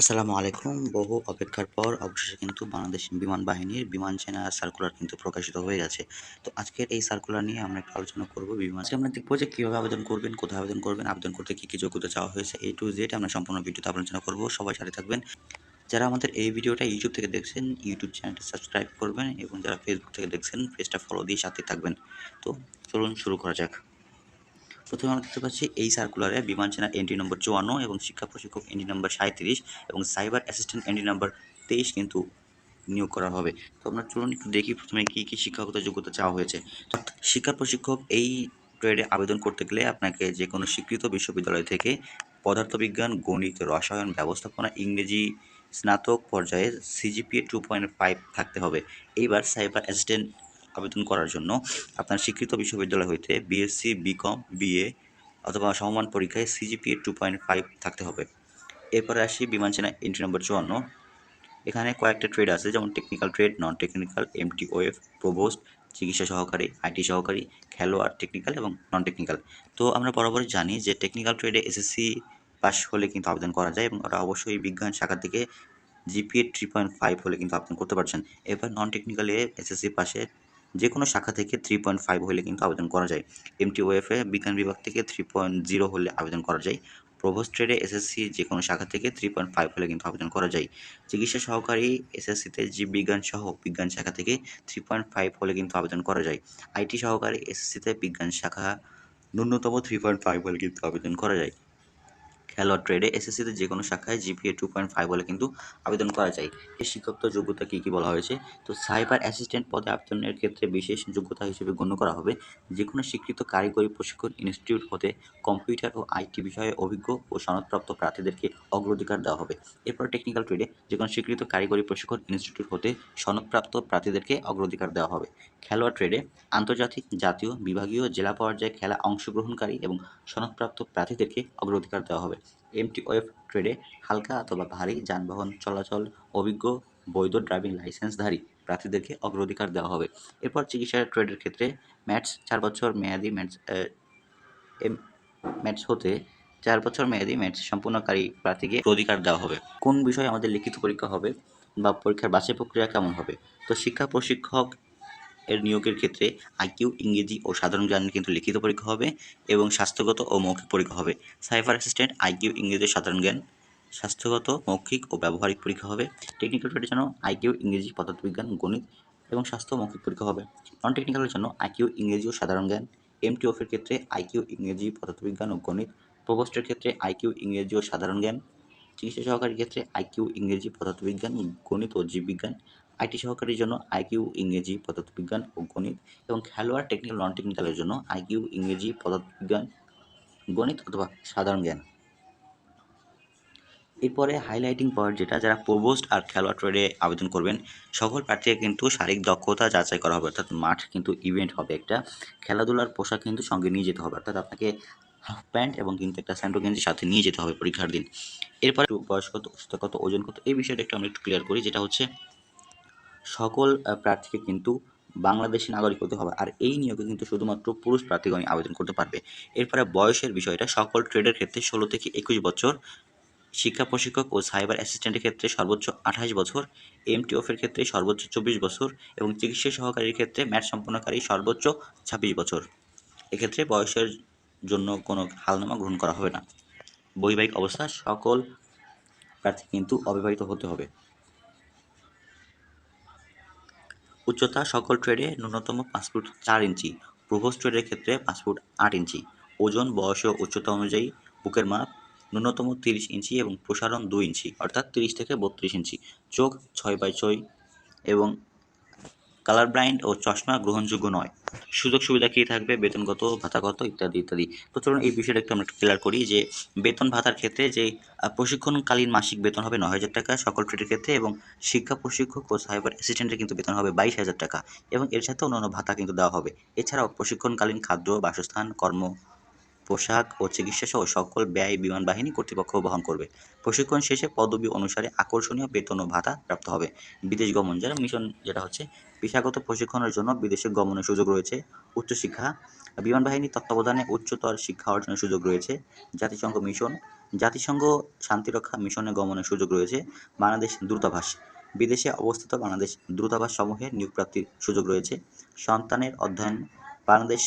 আসসালামু আলাইকুম। বহু অপেক্ষার পর অবশেষে কিন্তু বাংলাদেশ বিমান বাহিনীর বিমান সেনা সার্কুলার কিন্তু প্রকাশিত হয়ে গেছে। তো আজকের এই সার্কুলার নিয়ে আমরা একটু আলোচনা করব বিমান। আমরা দেখব যে কীভাবে আবেদন করবেন, কোথায় আবেদন করবেন, আবেদন করতে কী কী যোগ্যতা চাওয়া হয়েছে এই টু জেড আমরা সম্পূর্ণ ভিডিওতে আলোচনা করব। সবাই সাথে থাকবেন। যারা আমাদের এই ভিডিওটা ইউটিউব থেকে দেখছেন, ইউটিউব চ্যানেলটা সাবস্ক্রাইব করবেন এবং যারা ফেসবুক থেকে দেখছেন, পেজটা ফলো দিয়ে সাথে থাকবেন। তো চলুন শুরু করা যাক। প্রথমে আমরা দেখতে পাচ্ছি এই সার্কুলারে বিমান সেনার এন্ট্রি নম্বর চুয়ান্ন এবং শিক্ষা প্রশিক্ষক এন্ট্রি নম্বর সাঁত্রিশ এবং সাইবার অ্যাসিস্ট্যান্ট এন্ট্রি নম্বর তেইশ কিন্তু নিয়োগ করা হবে। তো আমরা চলুন একটু দেখি প্রথমে কী কী শিক্ষাগত যোগ্যতা চাওয়া হয়েছে। শিক্ষা প্রশিক্ষক এই ট্রেডে আবেদন করতে গেলে আপনাকে যে কোনো স্বীকৃত বিশ্ববিদ্যালয় থেকে পদার্থবিজ্ঞান, গণিত, রসায়ন, ব্যবস্থাপনা, ইংরেজি, স্নাতক পর্যায়ে সিজিপিএ টু পয়েন্ট ফাইভ থাকতে হবে। এইবার সাইবার অ্যাসিস্ট্যান্ট আবেদন করার জন্য আপনার স্বীকৃত বিশ্ববিদ্যালয় হইতে বিএসসি বিকম বিএ অথবা সমমান পরীক্ষায় সিজিপিএ টু পয়েন্ট ফাইভ থাকতে হবে। এরপরে আসি বিমান সেনা এন্ট্রি নম্বর চুয়ান্ন। এখানে কয়েকটা ট্রেড আছে, যেমন technical trade non technical MT ওয়েফ provost চিকিৎসা সহকারী আইটি সহকারী, খেলোয়াড় টেকনিক্যাল এবং নন টেকনিক্যাল তো আমরা বরাবরই জানি যে টেকনিক্যাল ট্রেডে এসএসসি পাস হলে কিন্তু আবেদন করা যায় এবং ওরা অবশ্যই বিজ্ঞান শাখা থেকে জিপিএ থ্রি পয়েন্ট ফাইভ হলে কিন্তু আবেদন করতে পারছেন। এবার নন টেকনিক্যালে এসএসসি পাশে যে কোনো শাখা থেকে থ্রি পয়েন্ট ফাইভ হলে কিন্তু আবেদন করা যায়। এমটি ওয়েফে বিজ্ঞান বিভাগ থেকে থ্রি পয়েন্ট জিরো হলে আবেদন করা যায়। প্রভোস্ট ট্রেডে এসএসসি যে কোনো শাখা থেকে থ্রি পয়েন্ট ফাইভ হলে কিন্তু আবেদন করা যায়। চিকিৎসা সহকারী এসএসসিতে জীববিজ্ঞান সহ বিজ্ঞান শাখা থেকে থ্রি পয়েন্ট ফাইভ হলে কিন্তু আবেদন করা যায়। আইটি সহকারী এসএসসিতে বিজ্ঞান শাখা ন্যূনতম থ্রি পয়েন্ট ফাইভ হলে কিন্তু আবেদন করা যায়। খেলোয়াড় ট্রেডে এসএসসিতে যে কোনো শাখায় জিপিএ টু পয়েন্ট ফাইভ হলে কিন্তু আবেদন করা যায়। এই শিক্ষাগত যোগ্যতা কী কী বলা হয়েছে? তো সাইবার অ্যাসিস্ট্যান্ট পদে আবেদনের ক্ষেত্রে বিশেষ যোগ্যতা হিসেবে গণ্য করা হবে। যে কোনো স্বীকৃত কারিগরি প্রশিক্ষণ ইনস্টিটিউট হতে কম্পিউটার ও আইটি বিষয়ে অভিজ্ঞ ও সনদপ্রাপ্ত প্রার্থীদেরকে অগ্রাধিকার দেওয়া হবে। এরপর টেকনিক্যাল ট্রেডে যে কোনো স্বীকৃত কারিগরি প্রশিক্ষণ ইনস্টিটিউট হতে সনদপ্রাপ্ত প্রার্থীদেরকে অগ্রাধিকার দেওয়া হবে। খেলোয়াড় ট্রেডে আন্তর্জাতিক, জাতীয়, বিভাগীয়, জেলা পর্যায়ে খেলা অংশগ্রহণকারী এবং সনদপ্রাপ্ত প্রার্থীদেরকে অগ্রাধিকার দেওয়া হবে। এমটি ওয়েফ ট্রেডে হালকা অথবা ভারী যানবাহন চলাচল, অভিজ্ঞ বৈধ ড্রাইভিং লাইসেন্সধারী প্রার্থীদেরকে অগ্রাধিকার দেওয়া হবে। এরপর চিকিৎসা ট্রেডের ক্ষেত্রে ম্যাটস চার বছর মেয়াদি ম্যাটস এম, ম্যাটস হতে চার বছর মেয়াদি ম্যাটস সম্পূর্ণকারী প্রার্থীকে অধিকার দেওয়া হবে। কোন বিষয়ে আমাদের লিখিত পরীক্ষা হবে বা পরীক্ষার বাছাই প্রক্রিয়া কেমন হবে? তো শিক্ষা প্রশিক্ষক এর নিয়োগের ক্ষেত্রে আইকিউ ইংরেজি ও সাধারণ জ্ঞান কিন্তু লিখিত পরীক্ষা হবে এবং স্বাস্থ্যগত ও মৌখিক পরীক্ষা হবে। সাইবার অ্যাসিস্ট্যান্ট আইকিউ ইংরেজি সাধারণ জ্ঞান, স্বাস্থ্যগত, মৌখিক ও ব্যবহারিক পরীক্ষা হবে। টেকনিক্যাল ট্রেডের জন্য আইকিউ ইংরেজি পদার্থবিজ্ঞান, গণিত এবং স্বাস্থ্য মৌখিক পরীক্ষা হবে। নন টেকনিক্যালের জন্য আইকিউ ইংরেজি ও সাধারণ জ্ঞান এমটি অফের ক্ষেত্রে আইকিউ ইংরেজি পদার্থবিজ্ঞান ও গণিত প্রবোস্টের ক্ষেত্রে আইকিউ ইংরেজি ও সাধারণ জ্ঞান, চিকিৎসা সহকারীর ক্ষেত্রে আইকিউ ইংরেজি পদার্থবিজ্ঞান, গণিত ও জীববিজ্ঞান আইটি সহকারীর জন্য আইকিউ ইংরেজি পদার্থবিজ্ঞান ও গণিত এবং খেলোয়াড় টেকনিক্যাল নন টেকনিক্যালের জন্য আইকিউ ইংরেজি পদার্থবিজ্ঞান, গণিত অথবা সাধারণ জ্ঞান। এরপরে হাইলাইটিং পয়েন্ট যেটা যারা প্রবোস্ট আর খেলোয়াড় ট্রেডে আবেদন করবেন, সকল প্রার্থীকে কিন্তু শারীরিক দক্ষতা যাচাই করা হবে, অর্থাৎ মাঠ কিন্তু ইভেন্ট হবে একটা। খেলাধুলার পোশাক কিন্তু সঙ্গে নিয়ে যেতে হবে, অর্থাৎ আপনাকে হাফ প্যান্ট এবং কিন্তু একটা স্যান্ডো গেঞ্জি সাথে নিয়ে যেতে হবে পরীক্ষার দিন। এরপরে বয়স কত কত ওজন কত, এই বিষয়টা একটু আমরা একটু ক্লিয়ার করি, যেটা হচ্ছে সকল প্রার্থীকে কিন্তু বাংলাদেশি নাগরিক হতে হবে। আর এই নিয়োগে কিন্তু শুধুমাত্র পুরুষ প্রার্থীগণই আবেদন করতে পারবে। এরপরে বয়সের বিষয়টা, সকল ট্রেডের ক্ষেত্রে ষোলো থেকে একুশ বছর, শিক্ষা প্রশিক্ষক ও সাইবার অ্যাসিস্ট্যান্টের ক্ষেত্রে সর্বোচ্চ আঠাশ বছর এমটিওফের ক্ষেত্রে সর্বোচ্চ চব্বিশ বছর এবং চিকিৎসা সহকারীর ক্ষেত্রে ম্যাট সম্পন্নকারী সর্বোচ্চ ছাব্বিশ বছর। এক্ষেত্রে বয়সের জন্য কোনো হালনামা গ্রহণ করা হবে না। বৈবাহিক অবস্থা, সকল প্রার্থী কিন্তু অবিবাহিত হতে হবে। উচ্চতা সকল ট্রেডে ন্যূনতম পাঁচ ফুট চার ইঞ্চি প্রোভোস ট্রেডের ক্ষেত্রে পাঁচ ফুট আট ইঞ্চি। ওজন, বয়স ও উচ্চতা অনুযায়ী বুকের মাপ ন্যূনতম তিরিশ ইঞ্চি এবং প্রসারণ দুই ইঞ্চি, অর্থাৎ তিরিশ থেকে বত্রিশ ইঞ্চি। চোখ ছয় বাই ছয় এবং কালার ব্লাইন্ড ও চশমা গ্রহণযোগ্য নয়। সুযোগ সুবিধা কী থাকবে? বেতনগত, ভাতাগত ইত্যাদি ইত্যাদি। তো চলুন এই বিষয়টা একটু আমরা ক্লিয়ার করি যে বেতন ভাতার ক্ষেত্রে যে প্রশিক্ষণকালীন মাসিক বেতন হবে নয় হাজার টাকা সকল ট্রেডের ক্ষেত্রে এবং শিক্ষা প্রশিক্ষক ও সাইবার অ্যাসিস্ট্যান্টের কিন্তু বেতন হবে বাইশ হাজার টাকা এবং এর সাথে অন্যান্য ভাতা কিন্তু দেওয়া হবে। এছাড়াও প্রশিক্ষণকালীন খাদ্য, বাসস্থান, কর্ম পোশাক ও চিকিৎসা সহ সকল ব্যয় বিমান বাহিনী কর্তৃপক্ষ বহন করবে। প্রশিক্ষণ শেষে পদবি অনুসারে আকর্ষণীয় বেতন ও ভাতা প্রাপ্ত হবে। বিদেশ গমন যারা, মিশন যেটা হচ্ছে, পেশাগত প্রশিক্ষণের জন্য বিদেশে গমনের সুযোগ রয়েছে। উচ্চশিক্ষা, বিমান বাহিনী তত্ত্বাবধানে উচ্চতর শিক্ষা অর্জনের সুযোগ রয়েছে। জাতিসংঘ মিশন, জাতিসংঘ শান্তিরক্ষা মিশনে গমনের সুযোগ রয়েছে। বাংলাদেশ দূতাবাস, বিদেশে অবস্থিত বাংলাদেশ দূতাবাস সমূহে নিয়োগ প্রাপ্তির সুযোগ রয়েছে। সন্তানের অধ্যয়ন, বাংলাদেশ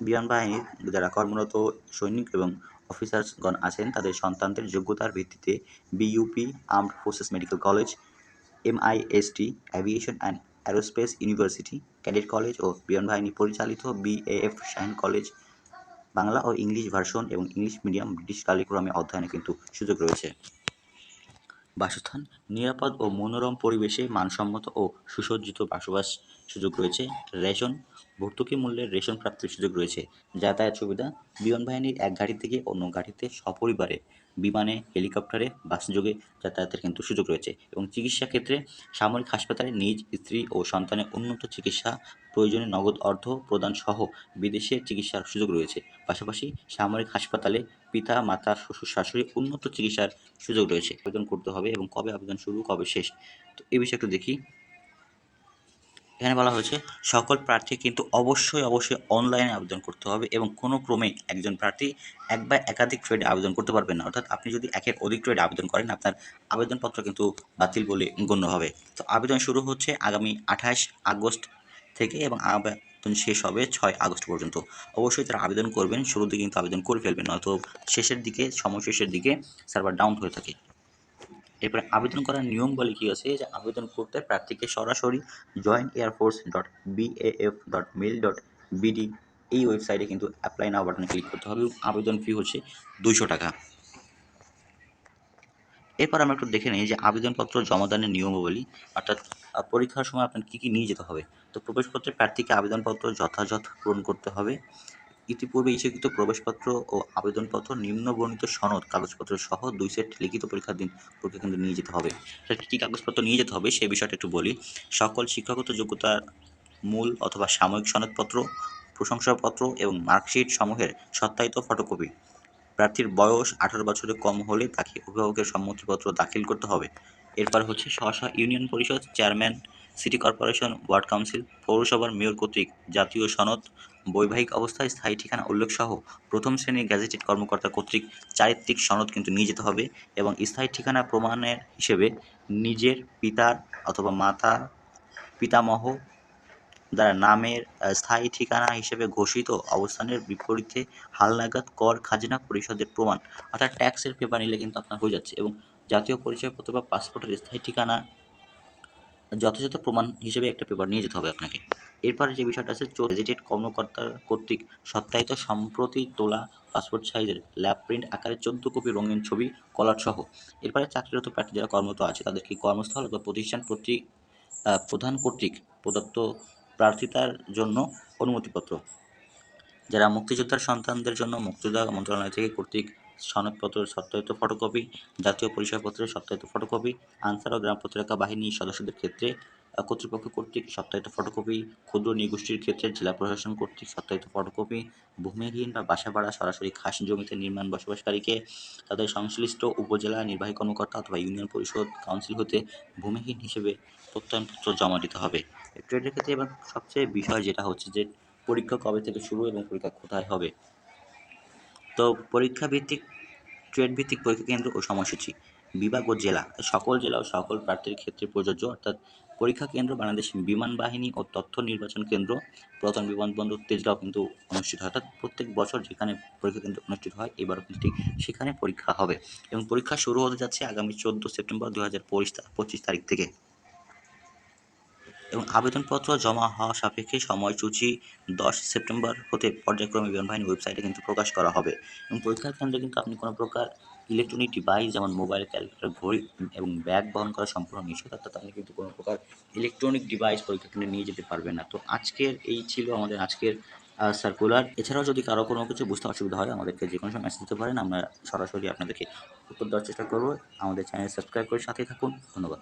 বিমান বাহিনীর যারা কর্মরত সৈনিক এবং অফিসার্সগণ আছেন, তাদের সন্তানদের যোগ্যতার ভিত্তিতে BUP armed forces medical college MIST aviation and aerospace university cadet college ও বিমান বাহিনী পরিচালিত বিএএফ শাহিন কলেজ বাংলা ও ইংলিশ ভার্সন এবং ইংলিশ মিডিয়াম ব্রিটিশ কালিক্রমে অধ্যয়নে কিন্তু সুযোগ রয়েছে। বাসস্থান, নিরাপদ ও মনোরম পরিবেশে মানসম্মত ও সুসজ্জিত বসবাস সুযোগ রয়েছে। রেশন, ভর্তুকি মূল্যের রেশন প্রাপ্তির সুযোগ রয়েছে। যাতায়াত সুবিধা, বিমান বাহিনীর এক গাড়ি থেকে অন্য গাড়িতে সপরিবারে বিমানে, হেলিকপ্টারে বাসযোগে যাতায়াতের কিন্তু সুযোগ রয়েছে এবং চিকিৎসা ক্ষেত্রে সামরিক হাসপাতালে নিজ স্ত্রী ও সন্তানের উন্নত চিকিৎসা প্রয়োজনে নগদ অর্থ প্রদান সহ বিদেশে চিকিৎসার সুযোগ রয়েছে। পাশাপাশি সামরিক হাসপাতালে পিতা, মাতা, শ্বশুর, শাশুড়ি উন্নত চিকিৎসার সুযোগ রয়েছে। আবেদন করতে হবে এবং কবে আবেদন শুরু, কবে শেষ? তো এই বিষয়ে একটু দেখি। এখানে বলা হয়েছে, সকল প্রার্থী কিন্তু অবশ্যই অবশ্যই অনলাইনে আবেদন করতে হবে এবং কোনো ক্রমে একজন প্রার্থী এক বা একাধিক ট্রেডে আবেদন করতে পারবেন না। অর্থাৎ আপনি যদি একের অধিক ট্রেডে আবেদন করেন, আপনার আবেদনপত্র কিন্তু বাতিল বলে গণ্য হবে। তো আবেদন শুরু হচ্ছে আগামী আঠাশ আগস্ট থেকে এবং আবেদন শেষ হবে ছয় আগস্ট পর্যন্ত। অবশ্যই তারা আবেদন করবেন শুরুতে কিন্তু আবেদন করে ফেলবেন, নয়তো শেষের দিকে, সময় শেষের দিকে সার্ভার ডাউন হয়ে থাকে। এরপরে আবেদন করার নিয়ম বলে কী আছে? যে আবেদন করতে প্রার্থীকে সরাসরি joint air force dot BAF dot mail dot BD এই ওয়েবসাইটে কিন্তু অ্যাপ্লাই নাও বাটনে ক্লিক করতে হবে আবেদন ফি হচ্ছে দুইশো টাকা। এরপর আমরা একটু দেখে নিই যে আবেদনপত্র জমাদানের নিয়মাবলী, অর্থাৎ পরীক্ষার সময় আপনার কী কী নিয়ে যেতে হবে। তো প্রবেশপত্রের প্রার্থীকে আবেদনপত্র যথাযথ পূরণ করতে হবে। ইতিপূর্বে ইচ্ছাকৃত প্রবেশপত্র ও আবেদনপত্র নিম্ন বর্ণিত সনদ, কাগজপত্র সহ দুই সেট লিখিত পরীক্ষার দিন পরীক্ষা কিন্তু নিয়ে যেতে হবে। সেটা কী কাগজপত্র নিয়ে যেতে হবে সেই বিষয়টা একটু বলি। সকল শিক্ষাগত যোগ্যতার মূল অথবা সাময়িক সনদপত্র, প্রশংসাপত্র এবং মার্কশিট সমূহের সত্যায়িত ফটোকপি। প্রার্থীর বয়স আঠারো বছরের কম হলে তাকে অভিভাবকের সম্মতিপত্র দাখিল করতে হবে। এরপর হচ্ছে স্ব union parishad chairman, city corporation, ward council, পৌরসভার মেয়র কর্তৃক জাতীয় সনদ, বৈবাহিক অবস্থায় স্থায়ী ঠিকানা উল্লেখ সহ প্রথম শ্রেণির গ্যাজেটেড কর্মকর্তা কর্তৃক চারিত্রিক সনদ কিন্তু নিয়ে যেতে হবে এবং স্থায়ী ঠিকানা প্রমাণের হিসেবে নিজের পিতার অথবা মাতার পিতামহ দ্বারা নামের স্থায়ী ঠিকানা হিসেবে ঘোষিত অবস্থানের বিপরীতে হালনাগাদ কর খাজনা পরিশোধের প্রমাণ, অর্থাৎ ট্যাক্সের পেপার নিলে কিন্তু আপনার হয়ে যাচ্ছে এবং জাতীয় পরিচয়পত্র বা পাসপোর্টের স্থায়ী ঠিকানা যথাযথ প্রমাণ হিসেবে একটা পেপার নিয়ে যেতে হবে আপনাকে। এরপরে যে বিষয়টা আছে রেজিটেড কর্মকর্তার কর্তৃক সত্যায়িত সম্প্রতি তোলা পাসপোর্ট সাইজের ল্যাব প্রিন্ট আকারে চোদ্দ কপি রঙিন ছবি, কলার সহ। এরপরে চাকরিরত প্রার্থী যারা কর্মরত আছে তাদেরকে কর্মস্থল অথবা প্রতিষ্ঠান কর্তৃক প্রধান কর্তৃক প্রদত্ত প্রার্থিতার জন্য অনুমতিপত্র। যারা মুক্তিযোদ্ধার সন্তানদের জন্য মুক্তিযোদ্ধা মন্ত্রণালয় থেকে কর্তৃক সনদপত্রের সত্যায়িত ফটোকপি, জাতীয় পরিচয়পত্রের সত্যায়িত ফটোকপি, আনসার ও গ্রাম প্রতিরক্ষা বাহিনীর সদস্যদের ক্ষেত্রে কর্তৃপক্ষ কর্তৃক সত্যায়িত ফটোকপি, ক্ষুদ্র নৃগোষ্ঠীর ক্ষেত্রে জেলা প্রশাসন কর্তৃক সত্যায়িত ফটোকপি, ভূমিহীন বা বাসা ভাড়া সরাসরি খাস জমিতে নির্মাণ বসবাসকারীকে, তাদের সংশ্লিষ্ট উপজেলা নির্বাহী কর্মকর্তা অথবা ইউনিয়ন পরিষদ কাউন্সিল হতে ভূমিহীন হিসেবে প্রত্যয়নপত্র জমা দিতে হবে। ট্রেডের ক্ষেত্রে এবার সবচেয়ে বিষয় যেটা হচ্ছে যে পরীক্ষা কবে থেকে শুরু এবং পরীক্ষা কোথায় হবে? তো পরীক্ষা ভিত্তিক ট্রেড ভিত্তিক পরীক্ষা কেন্দ্র ও সময়সূচি, বিভাগ ও জেলা। সকল জেলা ও সকল প্রার্থীর ক্ষেত্রে প্রযোজ্য, অর্থাৎ পরীক্ষা কেন্দ্র বাংলাদেশ বিমান বাহিনী ও তথ্য নির্বাচন কেন্দ্র প্রধান বিমানবন্দর তেজগাঁও কিন্তু অনুষ্ঠিত হয়। অর্থাৎ প্রত্যেক বছর যেখানে পরীক্ষা কেন্দ্র অনুষ্ঠিত হয় এবারও কিন্তু সেখানে পরীক্ষা হবে। এবং পরীক্ষা শুরু হতে যাচ্ছে আগামী চোদ্দ সেপ্টেম্বর দু হাজার পঁচিশ তারিখ থেকে। এবং আবেদনপত্র জমা হওয়া সাপেক্ষে সময়সূচি দশ সেপ্টেম্বর হতে পর্যায়ক্রমে বিমান বাহিনী ওয়েবসাইটে কিন্তু প্রকাশ করা হবে। এবং পরীক্ষার কেন্দ্রে কিন্তু আপনি কোনো প্রকার ইলেকট্রনিক ডিভাইস যেমন মোবাইল ক্যালকুলেটর ঘড়ি এবং ব্যাগ বহন করা সম্পূর্ণ নিষেধ অর্থাৎ আপনি কিন্তু কোনো প্রকার ইলেকট্রনিক ডিভাইস পরীক্ষা কেন্দ্রে নিয়ে যেতে পারবেন না। তো আজকের এই ছিল আমাদের আজকের সার্কুলার এছাড়াও যদি কারও কোনো কিছু বুঝতে অসুবিধা হয়, আমাদেরকে যে কোনো সময় মেসেজ দিতে পারেন, আমরা সরাসরি আপনাদেরকে উত্তর দেওয়ার চেষ্টা করব। আমাদের চ্যানেল সাবস্ক্রাইব করে সাথে থাকুন। ধন্যবাদ।